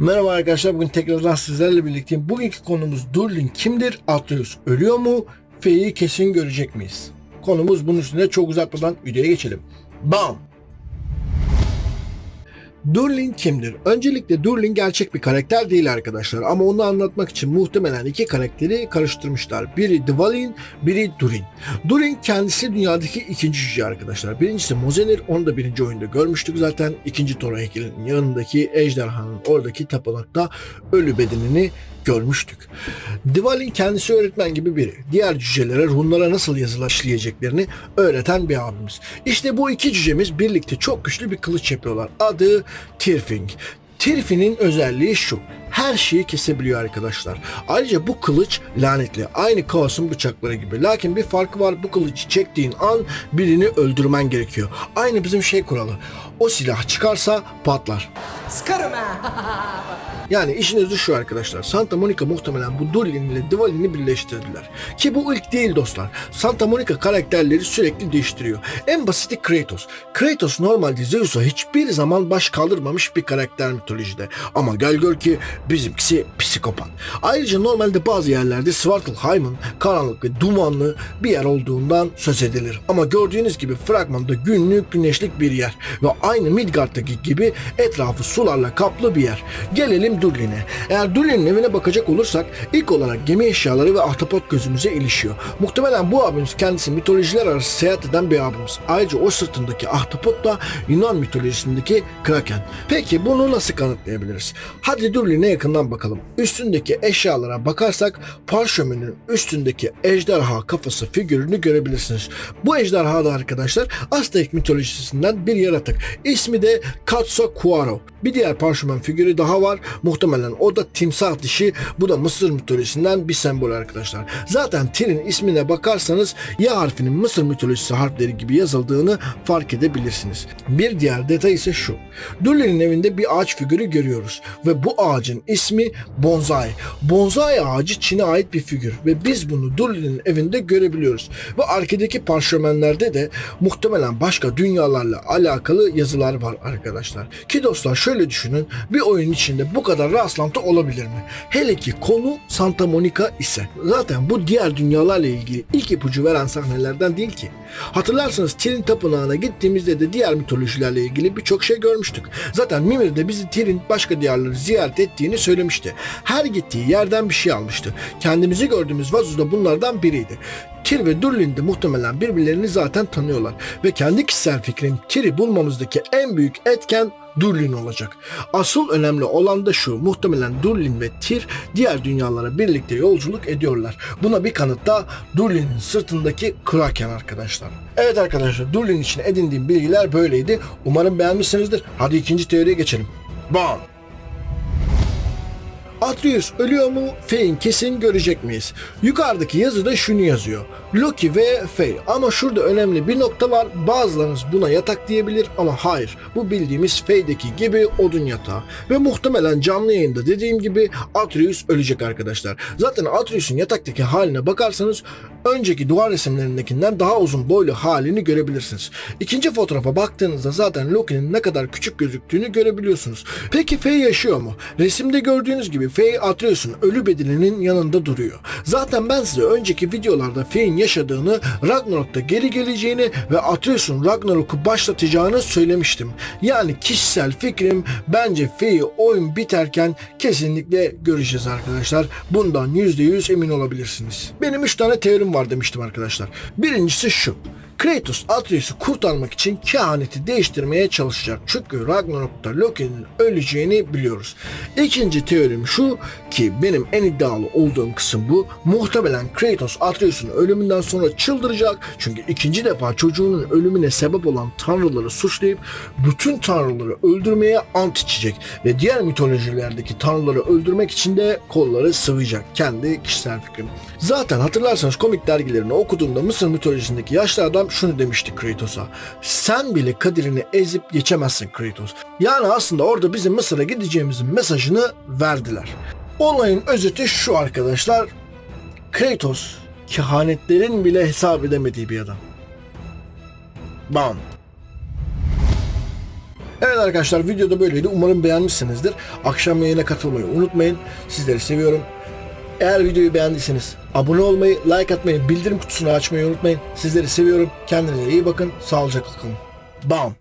Merhaba arkadaşlar bugün tekrardan sizlerle birlikteyim. Bugünkü konumuz Durlin kimdir? Atreus ölüyor mu? F'yi kesin görecek miyiz? Konumuz bunun üstünde çok uzatmadan videoya geçelim. Bam! Durlin kimdir? Öncelikle Durlin gerçek bir karakter değil arkadaşlar ama onu anlatmak için muhtemelen iki karakteri karıştırmışlar. Biri Dvalin, biri Durin. Durin kendisi dünyadaki ikinci cüce arkadaşlar. Birincisi Mozenir, onu da birinci oyunda görmüştük zaten. İkinci Thor heykelinin yanındaki ejderhanın oradaki tapınakta ölü bedenini görmüştük. Dvalin kendisi öğretmen gibi biri. Diğer cücelere runlara nasıl yazılar öğreten bir abimiz. İşte bu iki cücemiz birlikte çok güçlü bir kılıç yapıyorlar. Adı Tirfing. Tirfin'in özelliği şu. Her şeyi kesebiliyor arkadaşlar. Ayrıca bu kılıç lanetli. Aynı kaosun bıçakları gibi. Lakin bir farkı var. Bu kılıcı çektiğin an birini öldürmen gerekiyor. Aynı bizim şey kuralı. O silah çıkarsa patlar. Sıkarım ha. Yani işin özü şu arkadaşlar. Santa Monica muhtemelen bu Dullin ile Dvalin'i birleştirdiler. Ki bu ilk değil dostlar. Santa Monica karakterleri sürekli değiştiriyor. En basiti Kratos. Kratos normalde Zeus'a hiçbir zaman baş kaldırmamış bir karakter mitolojide. Ama gel gör ki bizimkisi psikopat. Ayrıca normalde bazı yerlerde Svartalfheim'ın karanlık ve dumanlı bir yer olduğundan söz edilir. Ama gördüğünüz gibi fragmanda günlük güneşlik bir yer ve aynı Midgard'daki gibi etrafı sularla kaplı bir yer. Gelelim Dullin'e. Eğer Dullin'in evine bakacak olursak ilk olarak gemi eşyaları ve ahtapot gözümüze ilişiyor. Muhtemelen bu abimiz kendisi mitolojiler arası seyahat eden bir abimiz. Ayrıca o sırtındaki ahtapot da Yunan mitolojisindeki Kraken. Peki bunu nasıl kanıtlayabiliriz? Hadi Dullin'e yakından bakalım. Üstündeki eşyalara bakarsak parşömenin üstündeki ejderha kafası figürünü görebilirsiniz. Bu ejderha da arkadaşlar Aztek mitolojisinden bir yaratık. İsmi de Quetzalcoatl. Bir diğer parşömen figürü daha var. Muhtemelen o da timsah dişi. Bu da Mısır mitolojisinden bir sembol arkadaşlar. Zaten Tir'in ismine bakarsanız ya harfinin Mısır mitolojisi harfleri gibi yazıldığını fark edebilirsiniz. Bir diğer detay ise şu. Dullin'in evinde bir ağaç figürü görüyoruz ve bu ağacın ismi bonsai. Bonsai ağacı Çin'e ait bir figür ve biz bunu Dullin'in evinde görebiliyoruz. Ve arkadaki parşömenlerde de muhtemelen başka dünyalarla alakalı yazılar var arkadaşlar. Ki dostlar şöyle düşünün bir oyun içinde bu kadar rastlantı olabilir mi? Hele ki konu Santa Monica ise. Zaten bu diğer dünyalarla ilgili ilk ipucu veren sahnelerden değil ki. Hatırlarsanız Tyrion Tapınağı'na gittiğimizde de diğer mitolojilerle ilgili birçok şey görmüştük. Zaten Mimir de bizi Tyrion başka diyarları ziyaret ettiğini söylemişti. Her gittiği yerden bir şey almıştı. Kendimizi gördüğümüz vazo da bunlardan biriydi. Tyr ve Durlin de muhtemelen birbirlerini zaten tanıyorlar. Ve kendi kişisel fikrim Tyr'i bulmamızdaki en büyük etken Durlin olacak. Asıl önemli olan da şu, muhtemelen Durlin ve Tyr diğer dünyalara birlikte yolculuk ediyorlar. Buna bir kanıt da Durlin'in sırtındaki Kraken arkadaşlar. Evet arkadaşlar, Durlin için edindiğim bilgiler böyleydi. Umarım beğenmişsinizdir. Hadi ikinci teoriye geçelim. Bam! Atreus ölüyor mu? Faye'in kesin görecek miyiz? Yukarıdaki yazıda şunu yazıyor. Loki ve Faye. Ama şurada önemli bir nokta var. Bazılarınız buna yatak diyebilir ama hayır. Bu bildiğimiz Faye'deki gibi odun yatağı. Ve muhtemelen canlı yayında dediğim gibi Atreus ölecek arkadaşlar. Zaten Atreus'un yataktaki haline bakarsanız önceki duvar resimlerindekinden daha uzun boylu halini görebilirsiniz. İkinci fotoğrafa baktığınızda zaten Loki'nin ne kadar küçük gözüktüğünü görebiliyorsunuz. Peki Faye yaşıyor mu? Resimde gördüğünüz gibi Faye Atreus'un ölü bedeninin yanında duruyor. Zaten ben size önceki videolarda Faye'in yaşadığını, Ragnarok'ta geri geleceğini ve Atreus'un Ragnarok'u başlatacağını söylemiştim. Yani kişisel fikrim bence Faye'i oyun biterken kesinlikle göreceğiz arkadaşlar. Bundan %100 emin olabilirsiniz. Benim 3 tane teorim var demiştim arkadaşlar. Birincisi şu. Kratos Atreus'u kurtarmak için kehaneti değiştirmeye çalışacak. Çünkü Ragnarok'ta Loki'nin öleceğini biliyoruz. İkinci teorim şu ki benim en iddialı olduğum kısım bu. Muhtemelen Kratos Atreus'un ölümünden sonra çıldıracak. Çünkü ikinci defa çocuğunun ölümüne sebep olan tanrıları suçlayıp bütün tanrıları öldürmeye ant içecek. Ve diğer mitolojilerdeki tanrıları öldürmek için de kolları sıvayacak. Kendi kişisel fikrim. Zaten hatırlarsanız komik dergilerini okuduğumda Mısır mitolojisindeki yaşlı adam şunu demişti Kratos'a. Sen bile kaderini ezip geçemezsin Kratos. Yani aslında orada bizim Mısır'a gideceğimizin mesajını verdiler. Olayın özeti şu arkadaşlar. Kratos kehanetlerin bile hesap edemediği bir adam. Bam. Evet arkadaşlar videoda böyleydi. Umarım beğenmişsinizdir. Akşam yayına katılmayı unutmayın. Sizleri seviyorum. Eğer videoyu beğendiyseniz abone olmayı, like atmayı, bildirim kutusunu açmayı unutmayın. Sizleri seviyorum. Kendinize iyi bakın. Sağlıcakla kalın. Bam.